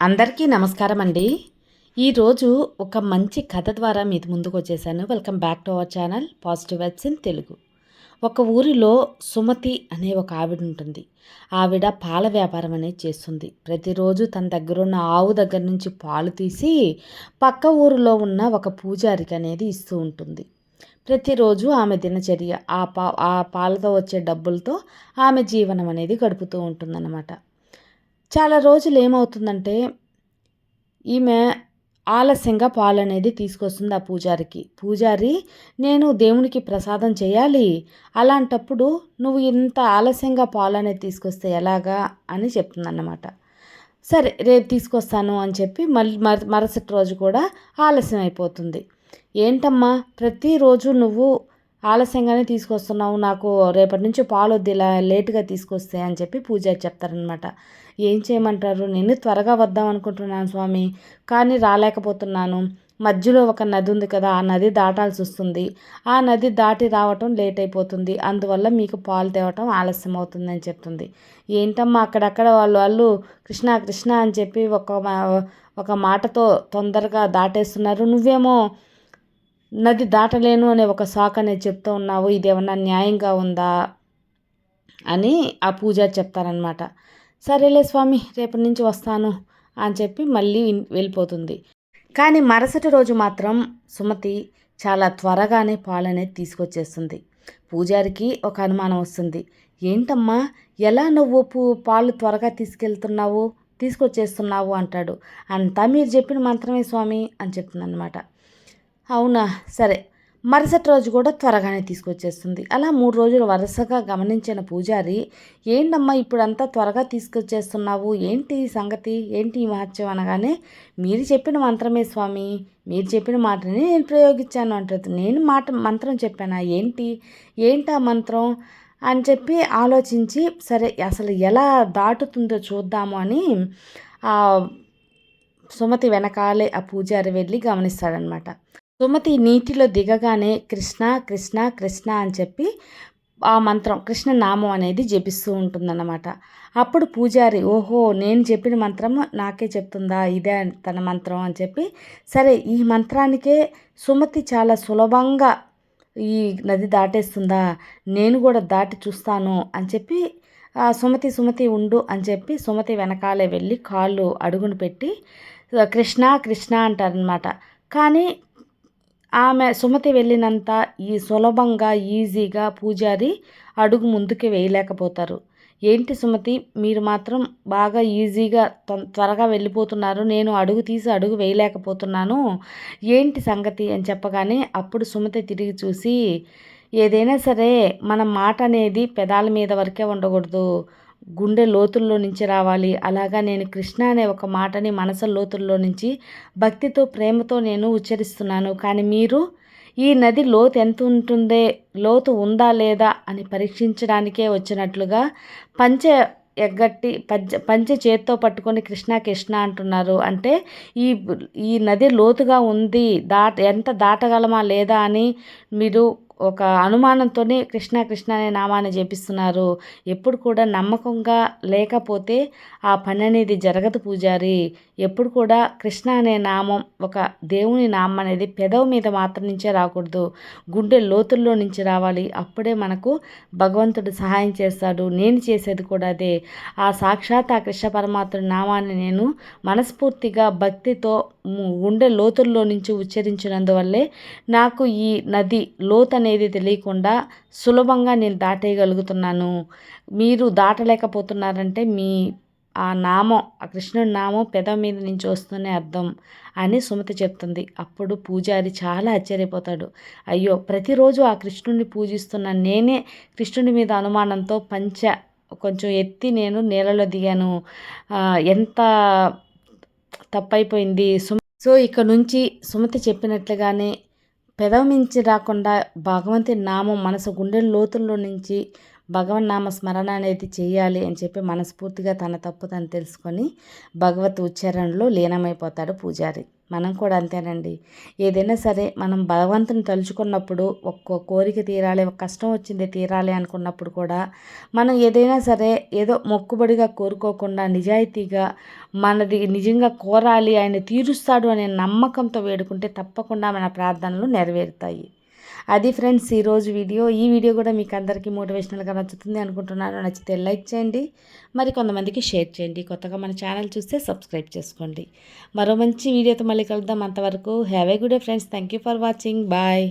అందరికీ నమస్కారం అండి ఈరోజు ఒక మంచి కథ ద్వారా మీది ముందుకు వచ్చేసాను. Welcome back to our channel positive vibes in Telugu ఒక ఊరిలో సుమతి అనే ఒక ఆవిడ ఉంటుంది. ఆవిడ పాల వ్యాపారం అనేది చేస్తుంది. ప్రతిరోజు తన దగ్గర ఉన్న ఆవు దగ్గర నుంచి పాలు తీసి పక్క ఊరిలో ఉన్న ఒక పూజారికి అనేది ఇస్తూ ఉంటుంది. ప్రతిరోజు ఆమె దినచర్య ఆ పా ఆ పాలతో వచ్చే డబ్బులతో ఆమె జీవనం అనేది గడుపుతూ ఉంటుందన్నమాట. చాలా రోజులు ఏమవుతుందంటే ఈమె ఆలస్యంగా పాలు అనేది తీసుకొస్తుంది ఆ పూజారికి. పూజారి నేను దేవునికి ప్రసాదం చేయాలి. అలాంటప్పుడు నువ్వు ఇంత ఆలస్యంగా పాలు అనేది తీసుకొస్తే ఎలాగా? అని చెప్తుందన్నమాట. సరే రేపు తీసుకొస్తాను అని చెప్పి మళ్ళీ మర మరుసటి రోజు కూడా ఆలస్యం అయిపోతుంది. ఏంటమ్మా ప్రతిరోజు నువ్వు ఆలస్యంగానే తీసుకొస్తున్నావు నాకు రేపటి నుంచి పాలు వద్దు ఇలా లేటుగా తీసుకొస్తే అని చెప్పి పూజారి చెప్తారనమాట ఏం చేయమంటారు? నేను త్వరగా వద్దాం అనుకుంటున్నాను స్వామి కానీ రాలేకపోతున్నాను. మధ్యలో ఒక నది ఉంది కదా ఆ నది దాటాల్సి వస్తుంది. ఆ నది దాటి రావటం లేట్ అయిపోతుంది. అందువల్ల మీకు పాలు తేవటం ఆలస్యం అవుతుంది అని చెప్తుంది. ఏంటమ్మా అక్కడక్కడ వాళ్ళు వాళ్ళు కృష్ణ కృష్ణ అని చెప్పి ఒక మా- ఒక మాటతో తొందరగా దాటేస్తున్నారు. నువ్వేమో నది దాటలేను అనే ఒక సాకు అనేది చెప్తూ ఉన్నావు ఇదేమన్నా న్యాయంగా ఉందా? అని ఆ పూజారి చెప్తారనమాట సరేలే స్వామి రేపటి నుంచి వస్తాను అని చెప్పి మళ్ళీ వెళ్ళిపోతుంది. కానీ మరుసటి రోజు మాత్రం సుమతి చాలా త్వరగానే పాలు అనేది తీసుకొచ్చేస్తుంది. పూజారికి ఒక అనుమానం వస్తుంది. ఏంటమ్మా ఎలా నువ్వు పూ పాలు త్వరగా తీసుకెళ్తున్నావు తీసుకొచ్చేస్తున్నావు అంటాడు. అంతా మీరు చెప్పిన మంత్రమే స్వామి అని చెప్తుందన్నమాట. అవునా? సరే. మరుసటి రోజు కూడా త్వరగానే తీసుకొచ్చేస్తుంది. అలా మూడు రోజులు వరుసగా గమనించిన పూజారి ఏంటమ్మా ఇప్పుడంతా త్వరగా తీసుకొచ్చేస్తున్నావు? ఏంటి సంగతి? ఏంటి ఈ మహత్యం? అనగానే మీరు చెప్పిన మంత్రమే స్వామి. మీరు చెప్పిన మాటని నేను ప్రయోగించాను అంటుంది. నేను మాట మంత్రం చెప్పానా? ఏంటి? ఏంటి మంత్రం? అని చెప్పి ఆలోచించి సరే అసలు ఎలా దాటుతుందో చూద్దాము అని సుమతి వెనకాలే ఆ పూజారి వెళ్ళి గమనిస్తాడనమాట సుమతి నీటిలో దిగగానే కృష్ణ కృష్ణ కృష్ణ అని చెప్పి ఆ మంత్రం కృష్ణ నామం అనేది జపిస్తూ ఉంటుందన్నమాట. అప్పుడు పూజారి ఓహో నేను చెప్పిన మంత్రం నాకే చెప్తుందా? ఇదే తన మంత్రం అని చెప్పి సరే ఈ మంత్రానికే సుమతి చాలా సులభంగా ఈ నది దాటేస్తుందా? నేను కూడా దాటి చూస్తాను అని చెప్పి సుమతి సుమతి ఉండు అని చెప్పి సుమతి వెనకాలే వెళ్ళి కాళ్ళు అడుగును పెట్టి కృష్ణ కృష్ణ అంటారనమాట కానీ ఆమె సుమతి వెళ్ళినంత ఈ సులభంగా ఈజీగా పూజారి అడుగు ముందుకు వేయలేకపోతారు. ఏంటి సుమతి? మీరు మాత్రం బాగా ఈజీగా తొం- త్వరగా వెళ్ళిపోతున్నారు. నేను అడుగు తీసి అడుగు వేయలేకపోతున్నాను. ఏంటి సంగతి అని చెప్పగానే అప్పుడు సుమతి తిరిగి చూసి ఏదైనా సరే మన మాట అనేది పెదాల మీద వరకే ఉండకూడదు. గుండె లోతుల్లో నుంచి రావాలి. అలాగా నేను కృష్ణ అనే ఒక మాటని మనసు లోతుల్లో నుంచి భక్తితో ప్రేమతో నేను ఉచ్చరిస్తున్నాను. కానీ మీరు ఈ నది లోతు ఎంత ఉంటుందే? లోతు ఉందా లేదా? అని పరీక్షించడానికే వచ్చినట్లుగా పంచె ఎగ్గట్టి పంచ పంచె చేత్తో పట్టుకొని కృష్ణ కృష్ణ అంటున్నారు. అంటే ఈ ఈ నది లోతుగా ఉంది దాట ఎంత దాటగలమా లేదా అని మీరు ఒక అనుమానంతోనే కృష్ణ కృష్ణ అనే నామాన్ని జపిస్తున్నారు. ఎప్పుడు కూడా నమ్మకంగా లేకపోతే ఆ పని అనేది జరగదు పూజారి. ఎప్పుడు కూడా కృష్ణ అనే నామం ఒక దేవుని నామం అనేది పెదవు మీద మాత్రం నుంచే రాకూడదు. గుండె లోతుల్లో నుంచి రావాలి. అప్పుడే మనకు భగవంతుడు సహాయం చేస్తాడు. నేను చేసేది కూడా అదే. ఆ సాక్షాత్ ఆ కృష్ణ పరమాత్మ నామాన్ని నేను మనస్ఫూర్తిగా భక్తితో గుండె లోతుల్లో నుంచి ఉచ్చరించినందువల్లే నాకు ఈ నది లోతు అనేది తెలియకుండా సులభంగా నేను దాటేయగలుగుతున్నాను. మీరు దాటలేకపోతున్నారంటే మీ ఆ నామం ఆ కృష్ణుడి నామం పెదవి మీద నుంచి వస్తూనే అర్థం అని సుమతి చెప్తుంది. అప్పుడు పూజారి చాలా ఆశ్చర్యపోతాడు. అయ్యో ప్రతిరోజు ఆ కృష్ణుడిని పూజిస్తున్న నేనే కృష్ణుడి మీద అనుమానంతో పంచ కొంచెం ఎత్తి నేను నీళ్ళలో దిగాను. ఎంత తప్పైపోయింది? సుమ సో ఇక నుంచి సుమతి చెప్పినట్లుగానే పెదవి మించి రాకుండా భగవంతుని నామం మనసు గుండెల లోతుల్లో నుంచి భగవన్ నామ స్మరణ అనేది చేయాలి అని చెప్పి మనస్ఫూర్తిగా తన తప్పు తను తెలుసుకొని భగవత్ ఉచ్చారణలో లీనమైపోతాడు పూజారి. మనం కూడా అంతేనండి. ఏదైనా సరే మనం భగవంతుని తలుచుకున్నప్పుడు ఒక్కో కోరిక తీరాలి ఒక కష్టం వచ్చింది తీరాలి అనుకున్నప్పుడు కూడా మనం ఏదైనా సరే ఏదో మొక్కుబడిగా కోరుకోకుండా నిజాయితీగా మనది నిజంగా కోరాలి ఆయన తీరుస్తాడు అనే నమ్మకంతో వేడుకుంటే తప్పకుండా మన ప్రార్థనలు నెరవేరుతాయి. అది ఫ్రెండ్స్ ఈరోజు వీడియో. ఈ వీడియో కూడా మీకు అందరికీ మోటివేషనల్గా నచ్చుతుంది అనుకుంటున్నాను. నచ్చితే లైక్ చేయండి. మరి కొంతమందికి షేర్ చేయండి. కొత్తగా మన ఛానల్ చూస్తే సబ్స్క్రైబ్ చేసుకోండి. మరో మంచి వీడియోతో మళ్ళీ కలుద్దాం. అంతవరకు have a good day friends. Thank you for watching. Bye.